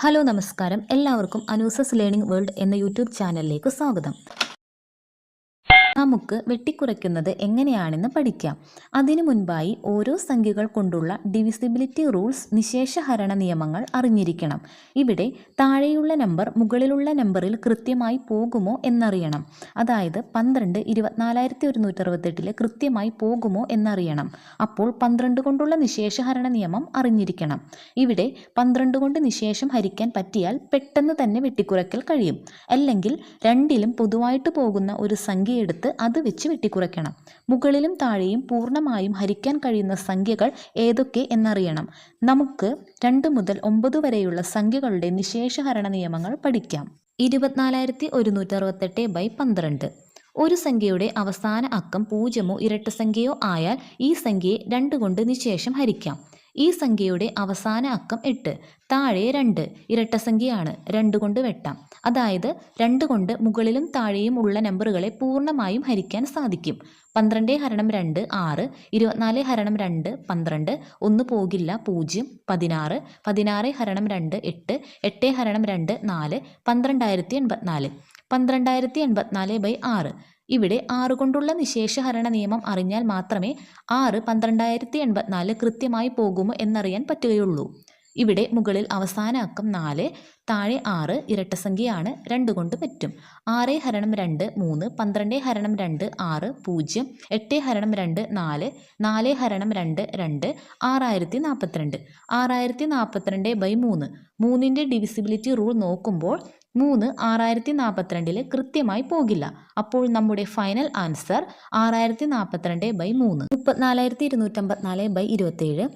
Hello നമസ്കാരം. എല്ലാവർക്കും അനൂസസ് learning world എന്ന യൂട്യൂബ് ചാനലിലേക്ക് സ്വാഗതം. നമുക്ക് വെട്ടിക്കുറയ്ക്കുന്നത് എങ്ങനെയാണെന്ന് പഠിക്കാം. അതിനു മുൻപായി ഓരോ സംഖ്യകൾ കൊണ്ടുള്ള ഡിവിസിബിലിറ്റി റൂൾസ് നിശേഷഹരണ നിയമങ്ങൾ അറിഞ്ഞിരിക്കണം. ഇവിടെ താഴെയുള്ള നമ്പർ മുകളിലുള്ള നമ്പറിൽ കൃത്യമായി പോകുമോ എന്നറിയണം. അതായത് പന്ത്രണ്ട് ഇരുപത്തിനാലായിരത്തി ഒരുന്നൂറ്റി അറുപത്തെട്ടിൽ കൃത്യമായി പോകുമോ എന്നറിയണം. അപ്പോൾ പന്ത്രണ്ട് കൊണ്ടുള്ള നിശേഷഹരണ നിയമം അറിഞ്ഞിരിക്കണം. ഇവിടെ പന്ത്രണ്ട് കൊണ്ട് നിശേഷം ഹരിക്കാൻ പറ്റിയാൽ പെട്ടെന്ന് തന്നെ വെട്ടിക്കുറയ്ക്കൽ കഴിയും. അല്ലെങ്കിൽ രണ്ടിലും പൊതുവായിട്ട് പോകുന്ന ഒരു സംഖ്യ എടുത്ത് അത് വെച്ച് വെട്ടിക്കുറയ്ക്കണം. മുകളിലും താഴെയും പൂർണമായും ഹരിക്കാൻ കഴിയുന്ന സംഖ്യകൾ ഏതൊക്കെ എന്നറിയണം. നമുക്ക് രണ്ട് മുതൽ ഒമ്പത് വരെയുള്ള സംഖ്യകളുടെ നിശേഷഹരണ നിയമങ്ങൾ പഠിക്കാം. ഇരുപത്തിനാലായിരത്തി ഒരുന്നൂറ്റി അറുപത്തെട്ട് ബൈ പന്ത്രണ്ട്. ഒരു സംഖ്യയുടെ അവസാന അക്കം പൂജ്യമോ ഇരട്ട സംഖ്യയോ ആയാൽ ഈ സംഖ്യയെ രണ്ട് കൊണ്ട് നിശേഷം ഹരിക്കാം. ഈ സംഖ്യയുടെ അവസാന അക്കം എട്ട് താഴെ രണ്ട് ഇരട്ട സംഖ്യയാണ് രണ്ട് കൊണ്ട് വെട്ടാം. അതായത് രണ്ട് കൊണ്ട് മുകളിലും താഴെയും ഉള്ള നമ്പറുകളെ പൂർണമായും ഹരിക്കാൻ സാധിക്കും. പന്ത്രണ്ട് ഹരണം രണ്ട് ആറ് ഇരുപത്തിനാല് ഹരണം രണ്ട് പന്ത്രണ്ട് ഒന്ന് പോകില്ല പൂജ്യം പതിനാറ് പതിനാറ് ഹരണം രണ്ട് എട്ട് എട്ട് ഹരണം രണ്ട് നാല് പന്ത്രണ്ടായിരത്തി എൺപത്തിനാല്. പന്ത്രണ്ടായിരത്തി എൺപത്തിനാല് ബൈ ആറ്. ഇവിടെ ആറ് കൊണ്ടുള്ള നിശേഷഹരണ നിയമം അറിഞ്ഞാൽ മാത്രമേ ആറ് പന്ത്രണ്ടായിരത്തി എൺപത്തിനാല് കൃത്യമായി പോകുമോ എന്നറിയാൻ പറ്റുകയുള്ളൂ. ഇവിടെ മുകളിൽ അവസാന അക്കം നാല് താഴെ ആറ് ഇരട്ടസംഖ്യയാണ് രണ്ട് കൊണ്ട് പറ്റും. ആറ് ഹരണം രണ്ട് മൂന്ന് പന്ത്രണ്ട് ഹരണം രണ്ട് ആറ് പൂജ്യം എട്ട് ഹരണം രണ്ട് നാല് നാല് ഹരണം രണ്ട് രണ്ട് ആറായിരത്തി നാൽപ്പത്തിരണ്ട് ആറായിരത്തി നാൽപ്പത്തിരണ്ട് ബൈ മൂന്ന്. മൂന്നിന്റെ ഡിവിസിബിലിറ്റി റൂൾ നോക്കുമ്പോൾ മൂന്ന് ആറായിരത്തി നാൽപ്പത്തിരണ്ടിൽ കൃത്യമായി പോകില്ല. അപ്പോൾ നമ്മുടെ ഫൈനൽ ആൻസർ ആറായിരത്തി നാൽപ്പത്തിരണ്ട് ബൈ മൂന്ന്. മുപ്പത്തിനാലായിരത്തി ഇരുന്നൂറ്റമ്പത്തിനാല് ബൈ ഇരുപത്തേഴ്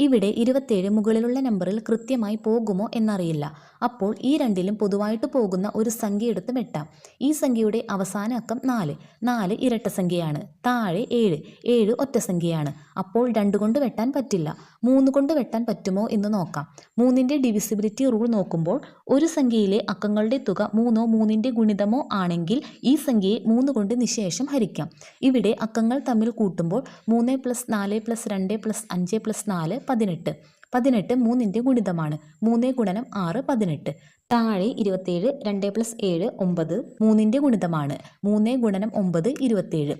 ഇവിടെ ഇരുപത്തേഴ് മുകളിലുള്ള നമ്പറിൽ കൃത്യമായി പോകുമോ എന്നറിയില്ല. അപ്പോൾ ഈ രണ്ടിലും പൊതുവായിട്ട് പോകുന്ന ഒരു സംഖ്യ എടുത്ത് വെട്ടാം. ഈ സംഖ്യയുടെ അവസാന അക്കം നാല്. നാല് ഇരട്ട സംഖ്യയാണ്. താഴെ ഏഴ്. ഏഴ് ഒറ്റ സംഖ്യയാണ്. അപ്പോൾ രണ്ട് കൊണ്ട് വെട്ടാൻ പറ്റില്ല. മൂന്ന് കൊണ്ട് വെട്ടാൻ പറ്റുമോ എന്ന് നോക്കാം. മൂന്നിന്റെ ഡിവിസിബിലിറ്റി റൂൾ നോക്കുമ്പോൾ ഒരു സംഖ്യയിലെ അക്കങ്ങളുടെ തുക മൂന്നോ മൂന്നിന്റെ ഗുണിതമോ ആണെങ്കിൽ ഈ സംഖ്യയെ മൂന്ന് കൊണ്ട് നിശേഷം ഹരിക്കാം. ഇവിടെ അക്കങ്ങൾ തമ്മിൽ കൂട്ടുമ്പോൾ മൂന്ന് പ്ലസ് നാല് പ്ലസ് രണ്ട് പ്ലസ് അഞ്ച് പ്ലസ് നാല് പതിനെട്ട്. പതിനെട്ട് മൂന്നിന്റെ ഗുണിതമാണ്. മൂന്ന് ഗുണനം ആറ് പതിനെട്ട്. താഴെ ഇരുപത്തേഴ് രണ്ട് പ്ലസ് ഏഴ് ഒമ്പത് മൂന്നിന്റെ ഗുണിതമാണ്. മൂന്ന് ഗുണനം ഒമ്പത് ഇരുപത്തേഴ്.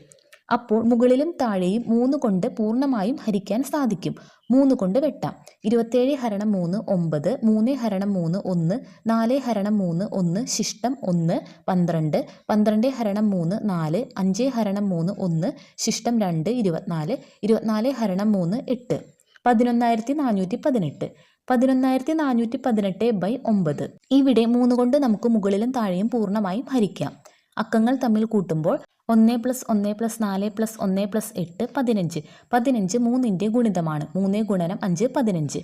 അപ്പോൾ മുകളിലും താഴെയും മൂന്ന് കൊണ്ട് പൂർണമായും ഹരിക്കാൻ സാധിക്കും. മൂന്ന് കൊണ്ട് വെട്ടാം. ഇരുപത്തേഴ് ഹരണം മൂന്ന് ഒമ്പത് മൂന്ന് ഹരണം മൂന്ന് ഒന്ന് നാല് ഹരണം മൂന്ന് ഒന്ന് ശിഷ്ടം ഒന്ന് പന്ത്രണ്ട് പന്ത്രണ്ട് ഹരണം മൂന്ന് നാല് അഞ്ച് ഹരണം മൂന്ന് ഒന്ന് ശിഷ്ടം രണ്ട് ഇരുപത്തിനാല് ഇരുപത്തിനാല് ഹരണം മൂന്ന് എട്ട്. പതിനൊന്നായിരത്തി നാനൂറ്റി പതിനെട്ട് പതിനൊന്നായിരത്തി നാനൂറ്റി പതിനെട്ട് ബൈ ഒമ്പത്. ഇവിടെ മൂന്ന് കൊണ്ട് നമുക്ക് മുകളിലും താഴെയും പൂർണമായും ഹരിക്കാം. അക്കങ്ങൾ തമ്മിൽ കൂട്ടുമ്പോൾ ഒന്ന് പ്ലസ് ഒന്ന് പ്ലസ് നാല് പ്ലസ് ഒന്ന് പ്ലസ് എട്ട് പതിനഞ്ച്. പതിനഞ്ച് മൂന്നിന്റെ ഗുണിതമാണ്. മൂന്ന് ഗുണനം അഞ്ച് പതിനഞ്ച്.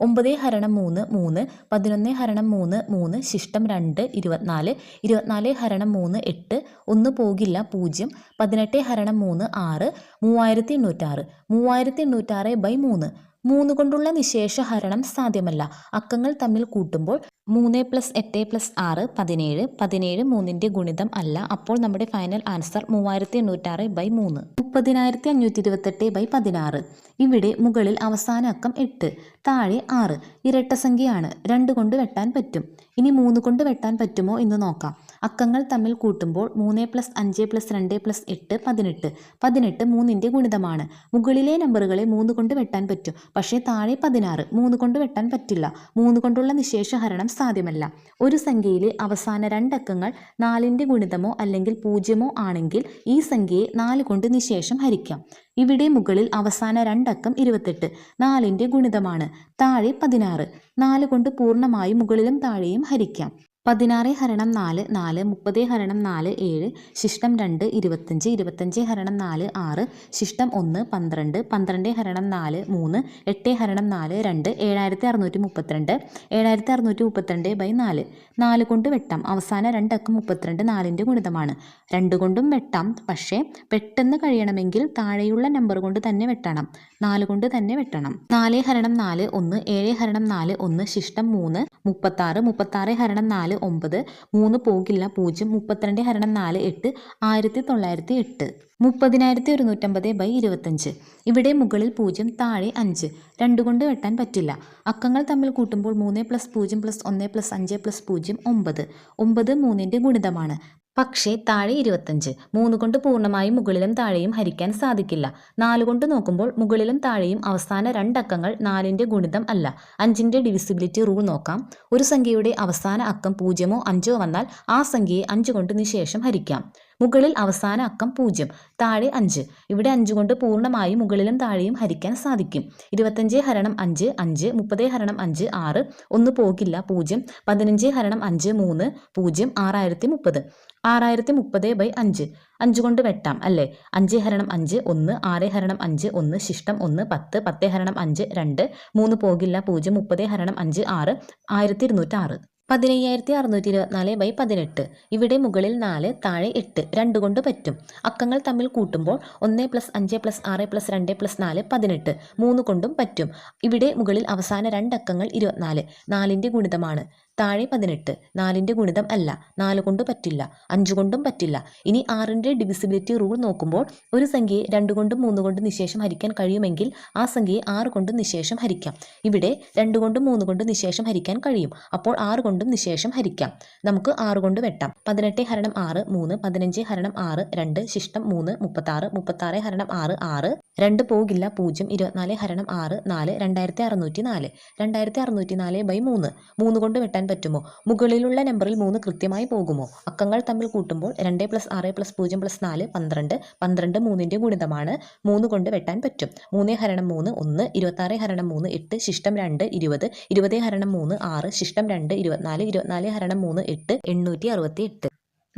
ഒമ്പത് ഹരണം മൂന്ന് മൂന്ന് പതിനൊന്ന് ഹരണം മൂന്ന് മൂന്ന് ശിഷ്ടം രണ്ട് ഇരുപത്തിനാല് ഇരുപത്തിനാല് ഹരണം മൂന്ന് എട്ട് ഒന്ന് പോകില്ല പൂജ്യം പതിനെട്ട് ഹരണം മൂന്ന് ആറ് മൂവായിരത്തി എണ്ണൂറ്റാറ് മൂവായിരത്തി എണ്ണൂറ്റാറ് ബൈ മൂന്ന്. മൂന്ന് കൊണ്ടുള്ള നിശേഷ ഹരണം സാധ്യമല്ല. അക്കങ്ങൾ തമ്മിൽ കൂട്ടുമ്പോൾ മൂന്ന് പ്ലസ് എട്ട് പ്ലസ് ആറ് പതിനേഴ് പതിനേഴ് മൂന്നിന്റെ ഗുണിതം അല്ല. അപ്പോൾ നമ്മുടെ ഫൈനൽ ആൻസർ മൂവായിരത്തി എണ്ണൂറ്റാറ് ബൈ മൂന്ന്. മുപ്പതിനായിരത്തി അഞ്ഞൂറ്റി ഇരുപത്തെട്ട് ബൈ പതിനാറ്. ഇവിടെ മുകളിൽ അവസാന അക്കം എട്ട് താഴെ ആറ്. ഇരട്ട സംഖ്യയാണ് രണ്ട് കൊണ്ട് വെട്ടാൻ പറ്റും. ഇനി മൂന്ന് കൊണ്ട് വെട്ടാൻ പറ്റുമോ എന്ന് നോക്കാം. അക്കങ്ങൾ തമ്മിൽ കൂട്ടുമ്പോൾ മൂന്ന് പ്ലസ് അഞ്ച് പ്ലസ് രണ്ട് പ്ലസ് എട്ട് പതിനെട്ട്. പതിനെട്ട് മൂന്നിന്റെ ഗുണിതമാണ്. മുകളിലെ നമ്പറുകളെ മൂന്ന് കൊണ്ട് വെട്ടാൻ പറ്റും. പക്ഷേ താഴെ പതിനാറ് മൂന്ന് കൊണ്ട് വെട്ടാൻ പറ്റില്ല. മൂന്ന് കൊണ്ടുള്ള നിശേഷഹരണം സാധ്യമല്ല. ഒരു സംഖ്യയിലെ അവസാന രണ്ടക്കങ്ങൾ നാലിന്റെ ഗുണിതമോ അല്ലെങ്കിൽ പൂജ്യമോ ആണെങ്കിൽ ഈ സംഖ്യയെ നാല് കൊണ്ട് നിശേഷം ഹരിക്കാം. ഇവിടെ മുകളിൽ അവസാന രണ്ടക്കം ഇരുപത്തെട്ട്. നാലിന്റെ ഗുണിതമാണ്. താഴെ പതിനാറ്. നാല് കൊണ്ട് പൂർണമായും മുകളിലും താഴെയും ഹരിക്കാം. പതിനാറ് ഹരണം നാല് നാല് മുപ്പത് ഹരണം നാല് ഏഴ് ശിഷ്ടം രണ്ട് ഇരുപത്തഞ്ച് ഇരുപത്തഞ്ച് ഹരണം നാല് ആറ് ശിഷ്ടം ഒന്ന് പന്ത്രണ്ട് പന്ത്രണ്ട് ഹരണം നാല് മൂന്ന് എട്ട് ഹരണം നാല് രണ്ട് ഏഴായിരത്തി അറുന്നൂറ്റി മുപ്പത്തിരണ്ട് ഏഴായിരത്തി അറുന്നൂറ്റി മുപ്പത്തിരണ്ട് ബൈ നാല്. നാല് കൊണ്ട് വെട്ടാം. അവസാന രണ്ടക്കം മുപ്പത്തിരണ്ട് നാലിന്റെ ഗുണിതമാണ്. രണ്ട് കൊണ്ടും വെട്ടാം. പക്ഷേ പെട്ടെന്ന് കഴിയണമെങ്കിൽ താഴെയുള്ള നമ്പർ കൊണ്ട് തന്നെ വെട്ടണം. നാല് കൊണ്ട് തന്നെ വെട്ടണം. നാല് ഹരണം നാല് ഒന്ന് ഏഴ് ഹരണം നാല് ഒന്ന് ശിഷ്ടം മൂന്ന് മുപ്പത്താറ് മുപ്പത്താറ് ഹരണം നാല് ഒമ്പത് മൂന്ന് പോകില്ല പൂജ്യം മുപ്പത്തിരണ്ട് ഹരണം നാല് എട്ട് ആയിരത്തി തൊള്ളായിരത്തി എട്ട്. മുപ്പതിനായിരത്തി ഒരുന്നൂറ്റമ്പത് ബൈ ഇരുപത്തഞ്ച് ഇവിടെ മുകളിൽ പൂജ്യം താഴെ അഞ്ച്. രണ്ടു കൊണ്ട് വെട്ടാൻ പറ്റില്ല. അക്കങ്ങൾ തമ്മിൽ കൂട്ടുമ്പോൾ മൂന്ന് പ്ലസ് പൂജ്യം പ്ലസ് ഒന്ന് പ്ലസ് അഞ്ച് പ്ലസ് പൂജ്യം ഒമ്പത്. ഒമ്പത് മൂന്നിന്റെ ഗുണിതമാണ്. പക്ഷേ താഴെ ഇരുപത്തഞ്ച്. മൂന്ന് കൊണ്ട് പൂർണമായും മുകളിലും താഴെയും ഹരിക്കാൻ സാധിക്കില്ല. നാല് കൊണ്ട് നോക്കുമ്പോൾ മുകളിലും താഴെയും അവസാന രണ്ടക്കങ്ങൾ നാലിന്റെ ഗുണിതം അല്ല. അഞ്ചിന്റെ ഡിവിസിബിലിറ്റി റൂൾ നോക്കാം. ഒരു സംഖ്യയുടെ അവസാന അക്കം പൂജ്യമോ അഞ്ചോ വന്നാൽ ആ സംഖ്യയെ അഞ്ച് കൊണ്ട് നിശേഷം ഹരിക്കാം. മുകളിൽ അവസാന അക്കം പൂജ്യം താഴെ അഞ്ച്. ഇവിടെ അഞ്ച് കൊണ്ട് പൂർണമായും മുകളിലും താഴെയും ഹരിക്കാൻ സാധിക്കും. ഇരുപത്തഞ്ച് ഹരണം അഞ്ച് അഞ്ച് മുപ്പത് ഹരണം അഞ്ച് ആറ് ഒന്ന് പോകില്ല പൂജ്യം. പതിനഞ്ച് ഹരണം അഞ്ച് മൂന്ന് പൂജ്യം ആറായിരത്തി മുപ്പത്. ആറായിരത്തി മുപ്പത് ബൈ അഞ്ച്. അഞ്ച് കൊണ്ട് വെട്ടാം അല്ലേ? അഞ്ച് ഹരണം അഞ്ച് ഒന്ന്. ആറ് ഹരണം അഞ്ച് ഒന്ന്. ശിഷ്ടം ഒന്ന് പത്ത്. പത്ത് ഹരണം അഞ്ച് രണ്ട്. മൂന്ന് പോകില്ല പൂജ്യം. മുപ്പത് ഹരണം അഞ്ച് ആറ്. ആയിരത്തി ഇരുന്നൂറ്റാറ്. പതിനയ്യായിരത്തി അറുന്നൂറ്റി ഇരുപത്തിനാല് ബൈ പതിനെട്ട്. ഇവിടെ മുകളിൽ നാല് താഴെ എട്ട്. രണ്ട് കൊണ്ട് പറ്റും. അക്കങ്ങൾ തമ്മിൽ കൂട്ടുമ്പോൾ ഒന്ന് പ്ലസ് അഞ്ച് പ്ലസ് ആറ് പ്ലസ് രണ്ട് പ്ലസ് നാല് പതിനെട്ട്. മൂന്ന് കൊണ്ടും പറ്റും. ഇവിടെ മുകളിൽ അവസാന രണ്ടക്കങ്ങൾ ഇരുപത്തിനാല്. നാലിന്റെ ഗുണിതമാണ്. താഴെ പതിനെട്ട്. നാലിന്റെ ഗുണിതം അല്ല. നാല് കൊണ്ട് പറ്റില്ല. അഞ്ച് കൊണ്ടും പറ്റില്ല. ഇനി ആറിന്റെ ഡിവിസിബിലിറ്റി റൂൾ നോക്കുമ്പോൾ ഒരു സംഖ്യയെ രണ്ട് കൊണ്ടും മൂന്ന് കൊണ്ടും നിശേഷം ഹരിക്കാൻ കഴിയുമെങ്കിൽ ആ സംഖ്യയെ ആറ് കൊണ്ടും നിശേഷം ഹരിക്കാം. ഇവിടെ രണ്ട് കൊണ്ടും മൂന്ന് കൊണ്ടും നിശേഷം ഹരിക്കാൻ കഴിയും. അപ്പോൾ ആറ് കൊണ്ടും നിശേഷം ഹരിക്കാം. നമുക്ക് ആറ് കൊണ്ട് വെട്ടാം. പതിനെട്ട് ഹരണം ആറ് മൂന്ന് പതിനഞ്ച് ഹരണം ആറ് രണ്ട് ശിഷ്ടം മൂന്ന് മുപ്പത്താറ് മുപ്പത്താറ് ഹരണം ആറ് ആറ്. രണ്ട് പോകില്ല പൂജ്യം ഇരുപത്തിനാല് ഹരണം ആറ് നാല് രണ്ടായിരത്തി അറുന്നൂറ്റി നാല്. രണ്ടായിരത്തി അറുന്നൂറ്റി നാല് ബൈ മൂന്ന്. മൂന്ന് കൊണ്ട് വെട്ടാൻ പറ്റുമോ? മുകളിലുള്ള നമ്പറിൽ മൂന്ന് കൃത്യമായി പോകുമോ? അക്കങ്ങൾ തമ്മിൽ കൂട്ടുമ്പോൾ രണ്ട് പ്ലസ് ആറ് പ്ലസ് പൂജ്യം പ്ലസ് നാല് പന്ത്രണ്ട് പന്ത്രണ്ട് മൂന്നിന്റെ ഗുണിതമാണ്. മൂന്ന് കൊണ്ട് വെട്ടാൻ പറ്റും. മൂന്ന് ഹരണം മൂന്ന് ഒന്ന് ഇരുപത്താറ് ഹരണം മൂന്ന് എട്ട് ശിഷ്ടം രണ്ട് ഇരുപത് ഇരുപത് ഹരണം മൂന്ന് ആറ് ശിഷ്ടം രണ്ട് ഇരുപത്തിനാല് ഇരുപത്തിനാല് ഹരണം മൂന്ന് എട്ട് എണ്ണൂറ്റി അറുപത്തി എട്ട്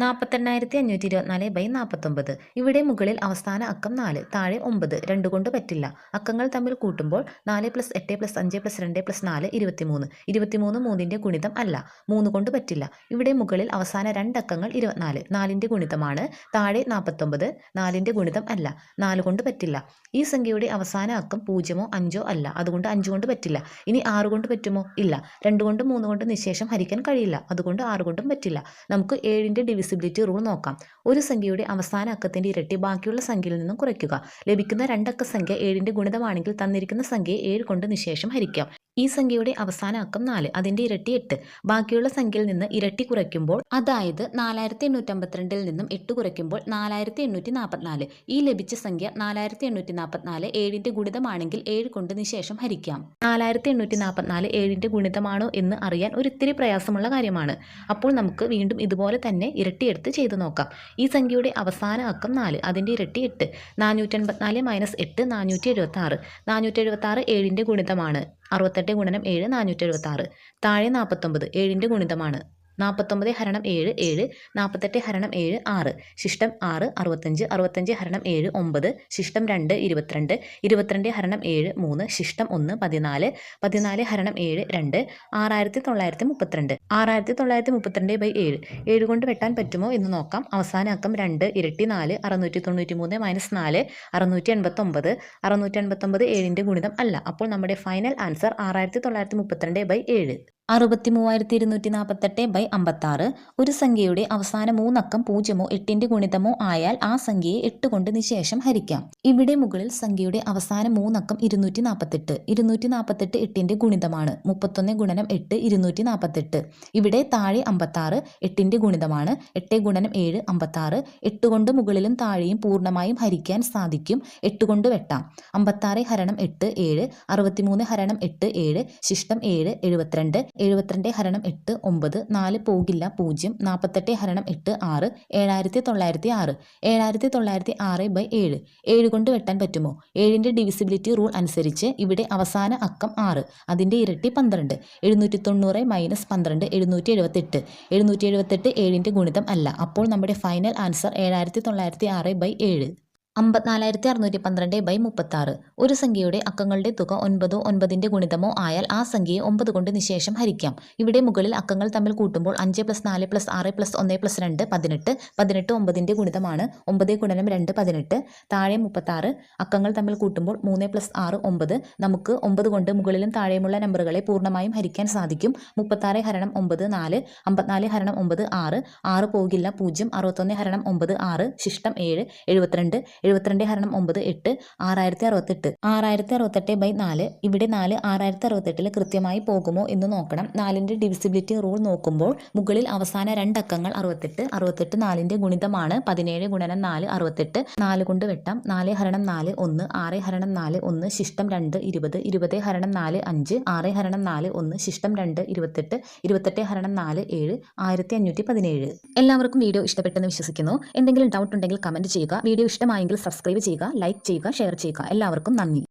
നാൽപ്പത്തെണ്ണായിരത്തി അഞ്ഞൂറ്റി ഇരുപത്തിനാല് ബൈ നാൽപ്പത്തൊമ്പത് ഇവിടെ മുകളിൽ അവസാന അക്കം നാല് താഴെ ഒമ്പത് രണ്ട് കൊണ്ട് പറ്റില്ല. അക്കങ്ങൾ തമ്മിൽ കൂട്ടുമ്പോൾ നാല് പ്ലസ് എട്ട് പ്ലസ് അഞ്ച് പ്ലസ് രണ്ട് പ്ലസ് നാല് ഇരുപത്തിമൂന്ന്. ഇരുപത്തിമൂന്ന് മൂന്നിന്റെ ഗുണിതം അല്ല. മൂന്ന് കൊണ്ട് പറ്റില്ല. ഇവിടെ മുകളിൽ അവസാന രണ്ട് അക്കങ്ങൾ ഇരുപത്തിനാല്. നാലിന്റെ ഗുണിതമാണ് താഴെ നാൽപ്പത്തൊമ്പത് നാലിന്റെ ഗുണിതം അല്ല. നാല് കൊണ്ട് പറ്റില്ല. ഈ സംഖ്യയുടെ അവസാന അക്കം പൂജ്യമോ അഞ്ചോ അല്ല. അതുകൊണ്ട് അഞ്ച് കൊണ്ട് പറ്റില്ല. ഇനി ആറ് കൊണ്ട് പറ്റുമോ? ഇല്ല. രണ്ട് കൊണ്ട് മൂന്ന് കൊണ്ട് നിശേഷം ഹരിക്കാൻ കഴിയില്ല. അതുകൊണ്ട് ആറ് കൊണ്ടും പറ്റില്ല. നമുക്ക് ഏഴിന്റെ ഡിവിസിബിലിറ്റി റൂൾ നോക്കാം. ഒരു സംഖ്യയുടെ അവസാന അക്കത്തിന്റെ ഇരട്ടി ബാക്കിയുള്ള സംഖ്യയിൽ നിന്നും കുറയ്ക്കുക. ലഭിക്കുന്ന രണ്ടക്ക സംഖ്യ ഏഴിന്റെ ഗുണിതമാണെങ്കിൽ തന്നിരിക്കുന്ന സംഖ്യയെ ഏഴ് കൊണ്ട് നിശേഷം ഹരിക്കാം. ഈ സംഖ്യയുടെ അവസാന അക്കം നാല് അതിന്റെ ഇരട്ടി എട്ട്. ബാക്കിയുള്ള സംഖ്യയിൽ നിന്ന് ഇരട്ടി കുറയ്ക്കുമ്പോൾ അതായത് നാലായിരത്തി എണ്ണൂറ്റമ്പത്തിരണ്ടിൽ നിന്നും എട്ട് കുറയ്ക്കുമ്പോൾ നാലായിരത്തി എണ്ണൂറ്റി നാൽപ്പത്തിനാല് ഈ ലഭിച്ച സംഖ്യ നാലായിരത്തി എണ്ണൂറ്റി നാൽപ്പത്തിനാല് ഏഴിന്റെ ഗുണിതമാണെങ്കിൽ ഏഴ് കൊണ്ട് നിശേഷം ഹരിക്കാം. നാലായിരത്തി എണ്ണൂറ്റി നാൽപ്പത്തിനാല് ഏഴിന്റെ ഗുണിതമാണോ എന്ന് അറിയാൻ ഒരിത്തിരി പ്രയാസമുള്ള കാര്യമാണ്. അപ്പോൾ നമുക്ക് വീണ്ടും ഇതുപോലെ തന്നെ ഇരട്ടിയെടുത്ത് ചെയ്തു നോക്കാം. ഈ സംഖ്യയുടെ അവസാന അക്കം നാല് അതിന്റെ ഇരട്ടി എട്ട്. നാനൂറ്റൻപത്തിനാല് മൈനസ് എട്ട് നാനൂറ്റി എഴുപത്തി ആറ് നാനൂറ്റി എഴുപത്തി ആറ് ഏഴിന്റെ ഗുണിതമാണ്. അറുപത്തെട്ട് ഗുണനം ഏഴ് നാനൂറ്റി എഴുപത്തി ആറ് താഴെ നാൽപ്പത്തൊമ്പത് ഏഴിന്റെ ഗുണിതമാണ്. നാൽപ്പത്തൊമ്പത് ഹരണം ഏഴ് ഏഴ്. നാൽപ്പത്തെട്ട് ഹരണം ഏഴ് ആറ്. ശിഷ്ടം ആറ് അറുപത്തഞ്ച്. അറുപത്തഞ്ച് ഹരണം ഏഴ് ഒമ്പത്. ശിഷ്ടം രണ്ട് ഇരുപത്തിരണ്ട്. ഇരുപത്തിരണ്ട് ഹരണം ഏഴ് മൂന്ന്. ശിഷ്ടം ഒന്ന് പതിനാല്. പതിനാല് ഹരണം ഏഴ് രണ്ട്. ആറായിരത്തി തൊള്ളായിരത്തി മുപ്പത്തിരണ്ട്. ആറായിരത്തി തൊള്ളായിരത്തി മുപ്പത്തിരണ്ട് ബൈ ഏഴ്. ഏഴ് കൊണ്ട് വെട്ടാൻ പറ്റുമോ എന്ന് നോക്കാം. അവസാന അക്കം രണ്ട് ഇരട്ടി നാല് അറുന്നൂറ്റി തൊണ്ണൂറ്റി മൂന്ന് മൈനസ് നാല് അറുന്നൂറ്റി എൺപത്തൊമ്പത്. അറുന്നൂറ്റി എൺപത്തൊമ്പത് ഏഴിന്റെ ഗുണിതം അല്ല. അപ്പോൾ നമ്മുടെ ഫൈനൽ ആൻസർ ആറായിരത്തി തൊള്ളായിരത്തി മുപ്പത്തിരണ്ട് ബൈ ഏഴ്. അറുപത്തി മൂവായിരത്തി ഇരുന്നൂറ്റി നാൽപ്പത്തെട്ട് ബൈ അമ്പത്താറ്. ഒരു സംഖ്യയുടെ അവസാന മൂന്നക്കം പൂജ്യമോ എട്ടിന്റെ ഗുണിതമോ ആയാൽ ആ സംഖ്യയെ എട്ട് കൊണ്ട് നിശേഷം ഹരിക്കാം. ഇവിടെ മുകളിൽ സംഖ്യയുടെ അവസാന മൂന്നക്കം ഇരുന്നൂറ്റി നാൽപ്പത്തെട്ട് ഇരുന്നൂറ്റി നാൽപ്പത്തെട്ട് എട്ടിന്റെ ഗുണിതമാണ്. മുപ്പത്തൊന്ന് ഗുണനം എട്ട് ഇരുന്നൂറ്റി നാൽപ്പത്തെട്ട് ഇവിടെ താഴെ അമ്പത്താറ് എട്ടിന്റെ ഗുണിതമാണ്. എട്ട് ഗുണനം ഏഴ് അമ്പത്താറ്. എട്ട് കൊണ്ട് മുകളിലും താഴെയും പൂർണമായും ഹരിക്കാൻ സാധിക്കും. എട്ട് കൊണ്ട് വെട്ടാം. അമ്പത്താറ് ഹരണം എട്ട് ഏഴ്. അറുപത്തിമൂന്ന് ഹരണം എട്ട് ഏഴ്. ശിഷ്ടം ഏഴ്. എഴുപത്തിരണ്ട്. എഴുപത്തിരണ്ട് ഹരണം എട്ട് ഒമ്പത് നാല് പോകില്ല പൂജ്യം നാൽപ്പത്തെട്ട് ഹരണം എട്ട് ആറ് ഏഴായിരത്തി തൊള്ളായിരത്തി ആറ് ഏഴായിരത്തി തൊള്ളായിരത്തി ആറ് ബൈ ഏഴ്. ഏഴ് കൊണ്ട് വെട്ടാൻ പറ്റുമോ? ഏഴിന്റെ ഡിവിസിബിലിറ്റി റൂൾ അനുസരിച്ച് ഇവിടെ അവസാന അക്കം ആറ് അതിന്റെ ഇരട്ടി പന്ത്രണ്ട്. എഴുന്നൂറ്റി തൊണ്ണൂറ് മൈനസ് പന്ത്രണ്ട് എഴുന്നൂറ്റി എഴുപത്തെട്ട്. എഴുന്നൂറ്റി എഴുപത്തെട്ട് ഏഴിന്റെ ഗുണിതം അല്ല. അപ്പോൾ നമ്മുടെ ഫൈനൽ ആൻസർ ഏഴായിരത്തി തൊള്ളായിരത്തി ആറ് ബൈ ഏഴ്. അമ്പത്തിനാലായിരത്തി അറുന്നൂറ്റി പന്ത്രണ്ട് ബൈ മുപ്പത്താറ്. ഒരു സംഖ്യയുടെ അക്കങ്ങളുടെ തുക ഒൻപതോ ഒൻപതിന്റെ ഗുണിതമോ ആയാൽ ആ സംഖ്യയെ ഒമ്പത് കൊണ്ട് നിശേഷം ഹരിക്കാം. ഇവിടെ മുകളിൽ അക്കങ്ങൾ തമ്മിൽ കൂട്ടുമ്പോൾ അഞ്ച് പ്ലസ് നാല് പ്ലസ് ആറ് പ്ലസ് ഒന്ന് പ്ലസ് രണ്ട് പതിനെട്ട് പതിനെട്ട് ഒമ്പതിന്റെ ഗുണിതമാണ് ഒമ്പത് ഗുണനം രണ്ട് പതിനെട്ട്. താഴെ മുപ്പത്താറ് അക്കങ്ങൾ തമ്മിൽ കൂട്ടുമ്പോൾ മൂന്ന് പ്ലസ് ആറ് ഒമ്പത്. നമുക്ക് ഒമ്പത് കൊണ്ട് മുകളിലും താഴെയുമുള്ള നമ്പറുകളെ പൂർണമായും ഹരിക്കാൻ സാധിക്കും. മുപ്പത്താറ് ഹരണം ഒമ്പത് നാല് അമ്പത്തിനാല് ഹരണം ഒമ്പത് ആറ് ആറ് പോകില്ല പൂജ്യം അറുപത്തൊന്ന് ഹരണം ഒമ്പത് ആറ് ശിഷ്ടം ഏഴ് എഴുപത്തിരണ്ട് എഴുപത്തിരണ്ട് ഹരണം ഒമ്പത് എട്ട് ആറായിരത്തി അറുപത്തെട്ട് ആറായിരത്തി അറുപത്തെട്ട് ബൈ നാല്. ഇവിടെ നാല് ആറായിരത്തി അറുപത്തെട്ടിൽ കൃത്യമായി പോകുമോ എന്ന് നോക്കണം. നാലിന്റെ ഡിവിസിബിലിറ്റി റൂൾ നോക്കുമ്പോൾ മുകളിൽ അവസാന രണ്ടക്കങ്ങൾ അറുപത്തെട്ട് അറുപത്തെട്ട് നാലിന്റെ ഗുണിതമാണ് പതിനേഴ് ഗുണനം നാല് അറുപത്തെട്ട്. നാല് കൊണ്ട് വെട്ടാം. നാല് ഹരണം നാല് ഒന്ന് ആറ് ഹരണം നാല് ഒന്ന് ശിഷ്ടം രണ്ട് ഇരുപത് ഇരുപത് ഹരണം നാല് അഞ്ച് ആറ് ഹരണം നാല് ഒന്ന് ശിഷ്ടം രണ്ട് ഇരുപത്തെട്ട് ഇരുപത്തെട്ട് ഹരണം നാല് ഏഴ് ആയിരത്തി അഞ്ഞൂറ്റി പതിനേഴ് എല്ലാവർക്കും വീഡിയോ ഇഷ്ടപ്പെട്ടെന്ന് വിശ്വസിക്കുന്നു. എന്തെങ്കിലും ഡൗട്ട് ഉണ്ടെങ്കിൽ കമന്റ് ചെയ്യുക. വീഡിയോ ഇഷ്ടമായെങ്കിൽ സബ്സ്ക്രൈബ് ചെയ്യുക ലൈക്ക് ചെയ്യുക ഷെയർ ചെയ്യുക. എല്ലാവർക്കും നന്ദി.